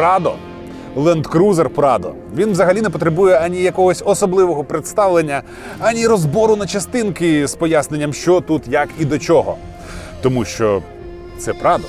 Прадо. Cruiser Prado. Він взагалі не потребує ані якогось особливого представлення, ані розбору на частинки з поясненням, що тут, як і до чого. Тому що це Прадо.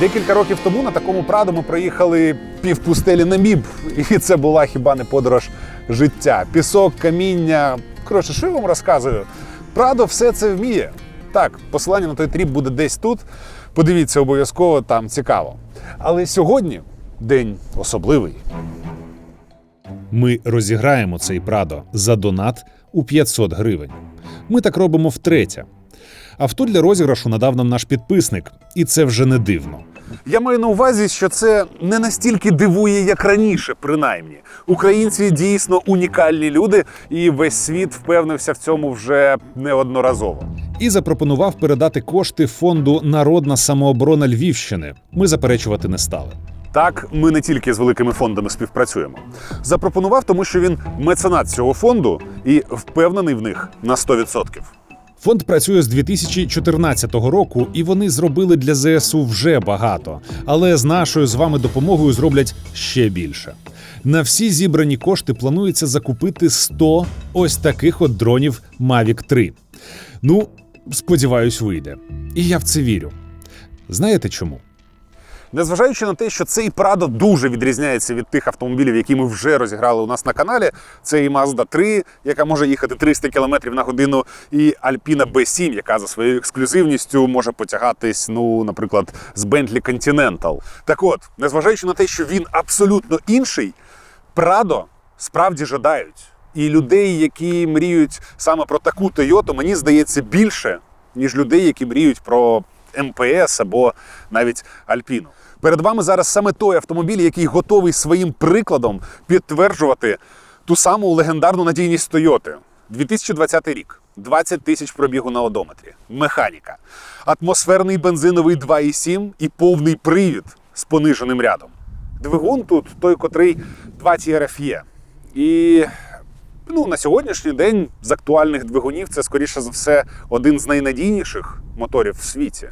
Декілька років тому на такому Прадо ми проїхали півпустелі Наміб, і це була хіба не подорож життя. Пісок, каміння. Коротше, що я вам розказую? Прадо все це вміє. Так, посилання на той тріп буде десь тут. Подивіться обов'язково, там цікаво. Але сьогодні день особливий. Ми розіграємо цей Прадо за донат у 500 гривень. Ми так робимо втретє. Авто для розіграшу надав нам наш підписник, і це вже не дивно. Я маю на увазі, що це не настільки дивує, як раніше, принаймні. Українці дійсно унікальні люди, і весь світ впевнився в цьому вже неодноразово. І запропонував передати кошти фонду Народна самооборона Львівщини. Ми заперечувати не стали. Так, ми не тільки з великими фондами співпрацюємо. Запропонував, тому що він меценат цього фонду і впевнений в них на 100%. Фонд працює з 2014 року, і вони зробили для ЗСУ вже багато. Але з нашою з вами допомогою зроблять ще більше. На всі зібрані кошти планується закупити 100 ось таких от дронів Mavic 3. Ну, сподіваюсь, вийде. І я в це вірю. Знаєте чому? Незважаючи на те, що цей Прадо дуже відрізняється від тих автомобілів, які ми вже розіграли у нас на каналі. Це і Mazda 3, яка може їхати 300 км на годину, і Alpina B7, яка за своєю ексклюзивністю може потягатись, ну, наприклад, з Bentley Continental. Так от, незважаючи на те, що він абсолютно інший, Прадо справді жадають. І людей, які мріють саме про таку Тойоту, мені здається більше, ніж людей, які мріють про МПС або навіть Альпіну. Перед вами зараз саме той автомобіль, який готовий своїм прикладом підтверджувати ту саму легендарну надійність Тойоти. 2020 рік, 20 тисяч пробігу на одометрі, механіка, атмосферний бензиновий 2,7 і повний привід з пониженим рядом. Двигун тут той, котрий 20 RFE. І ну, на сьогоднішній день з актуальних двигунів це, скоріше за все, один з найнадійніших моторів в світі.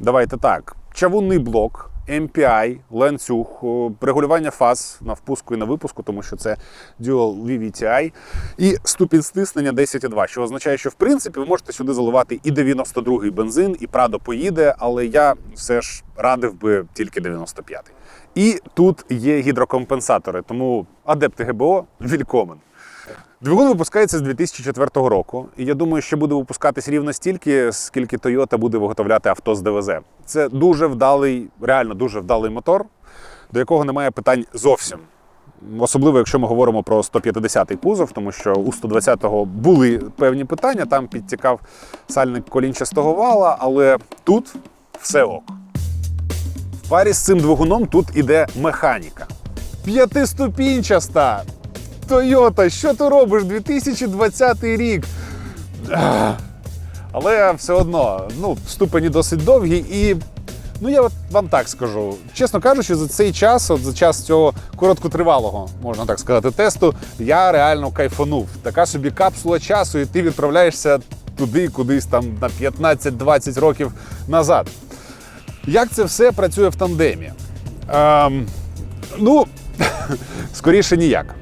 Давайте так: чавунний блок, MPI, ланцюг, регулювання фаз на впуску і на випуску, тому що це Dual VVTi, і ступінь стиснення 10,2, що означає, що в принципі ви можете сюди заливати і 92-й бензин, і Прадо поїде, але я все ж радив би тільки 95-й. І тут є гідрокомпенсатори, тому адепти ГБО вількомен. Двигун випускається з 2004 року, і я думаю, що буде випускатись рівно стільки, скільки Toyota буде виготовляти авто з ДВЗ. Це дуже вдалий, реально дуже вдалий мотор, до якого немає питань зовсім. Особливо, якщо ми говоримо про 150-й кузов, тому що у 120-го були певні питання, там підтікав сальник колінчастого вала, але тут все ок. В парі з цим двигуном тут іде механіка. П'ятиступінчаста. Тойота, що ти робиш? 2020 рік. Але все одно, ну, ступені досить довгі і. Ну, я вам так скажу. Чесно кажучи, за цей час, от за час цього короткотривалого, можна так сказати, тесту, я реально кайфанув. Така собі капсула часу, і ти відправляєшся туди, кудись там на 15-20 років назад. Як це все працює в тандемі? Ем, ну, скоріше ніяк.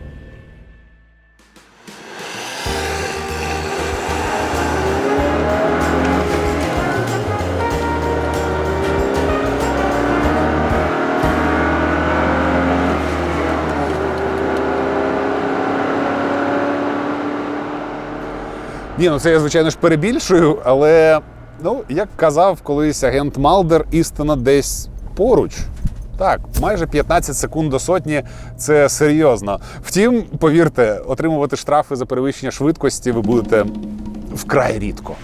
Ні, ну це я, звичайно ж, перебільшую, але ну, як казав колись агент Малдер, істина десь поруч. Так, майже 15 секунд до сотні це серйозно. Втім, повірте, отримувати штрафи за перевищення швидкості ви будете вкрай рідко.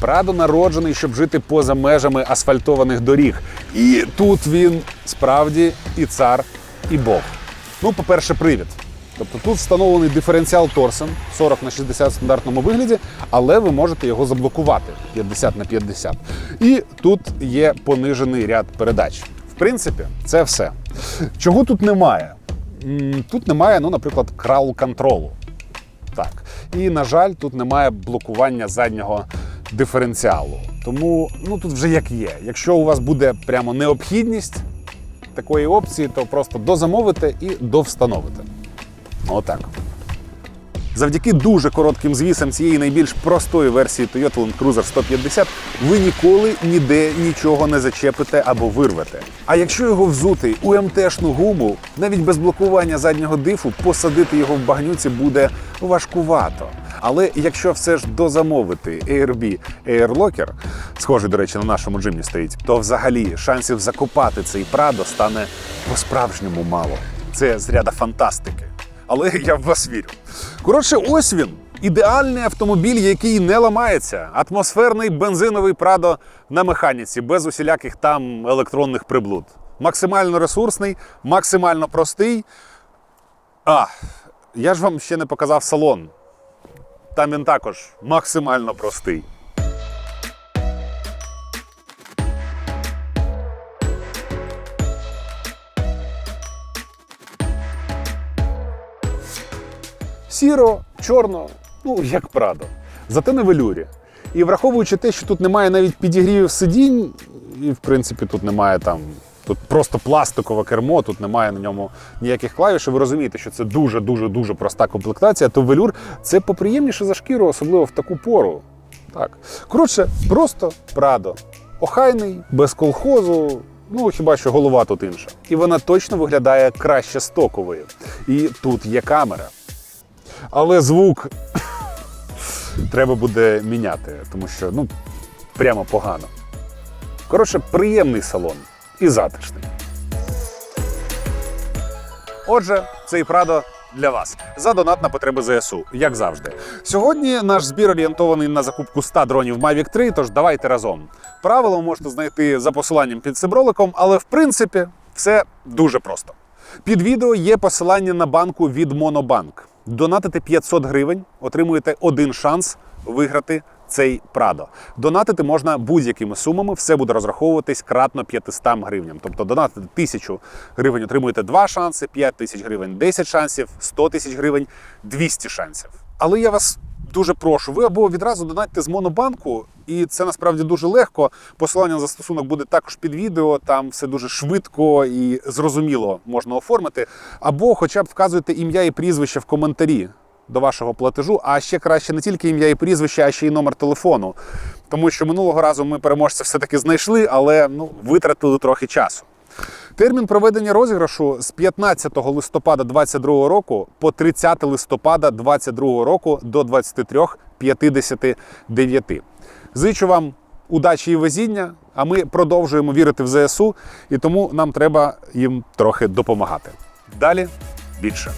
Прадо народжений, щоб жити поза межами асфальтованих доріг. І тут він справді і цар, і Бог. Ну, по-перше, привід. Тобто тут встановлений диференціал Торсен 40 на 60 в стандартному вигляді, але ви можете його заблокувати 50 на 50. І тут є понижений ряд передач. В принципі, це все. Чого тут немає? тут немає, ну, наприклад, крал контролу. Так. І, на жаль, тут немає блокування заднього диференціалу. Тому ну, тут вже як є. Якщо у вас буде прямо необхідність такої опції, то просто дозамовите і довстановите. Отак. Завдяки дуже коротким звісам цієї найбільш простої версії Toyota Land Cruiser 150 ви ніколи ніде нічого не зачепите або вирвете. А якщо його взути у МТшну гуму, навіть без блокування заднього дифу посадити його в багнюці буде важкувато. Але якщо все ж дозамовити ARB Air Locker, схожий, до речі, на нашому джимні стоїть, то взагалі шансів закопати цей Прадо стане по-справжньому мало. Це з ряда фантастики але я в вас вірю. Коротше, ось він. Ідеальний автомобіль, який не ламається. Атмосферний бензиновий Прадо на механіці, без усіляких там електронних приблуд. Максимально ресурсний, максимально простий. А, я ж вам ще не показав салон. Там він також максимально простий. Сіро, чорно, ну як Прадо. Зате на велюрі. І враховуючи те, що тут немає навіть підігрівів сидінь, і в принципі тут немає там. Тут просто пластикове кермо, тут немає на ньому ніяких клавіш. Ви розумієте, що це дуже дуже проста комплектація. То велюр це поприємніше за шкіру, особливо в таку пору. Так. Коротше, просто Прадо. Охайний, без колхозу. Ну, хіба що голова тут інша. І вона точно виглядає краще стокової. І тут є камера. Але звук треба буде міняти, тому що ну, прямо погано. Коротше, приємний салон і затишний. Отже, цей Прадо для вас за донат на потреби ЗСУ, як завжди. Сьогодні наш збір орієнтований на закупку 100 дронів Mavic 3, тож давайте разом. Правила ви можете знайти за посиланням під цим роликом, але в принципі все дуже просто. Під відео є посилання на банку від Монобанк. Донатите 500 гривень, отримуєте один шанс виграти цей Прадо. Донатити можна будь-якими сумами, все буде розраховуватись кратно 500 гривням. Тобто донатити 1000 гривень, отримуєте 2 шанси, 5 тисяч гривень 10 шансів, 100 тисяч гривень 200 шансів. Але я вас дуже прошу, ви або відразу донатьте з монобанку, і це насправді дуже легко. Посилання на застосунок буде також під відео. Там все дуже швидко і зрозуміло можна оформити. Або, хоча б вказуйте ім'я і прізвище в коментарі до вашого платежу. А ще краще не тільки ім'я і прізвище, а ще й номер телефону. Тому що минулого разу ми переможця все-таки знайшли, але ну витратили трохи часу. Термін проведення розіграшу з 15 листопада 2022 року по 30 листопада 2022 року до 23.59. Зичу вам удачі і везіння, а ми продовжуємо вірити в ЗСУ, і тому нам треба їм трохи допомагати. Далі більше.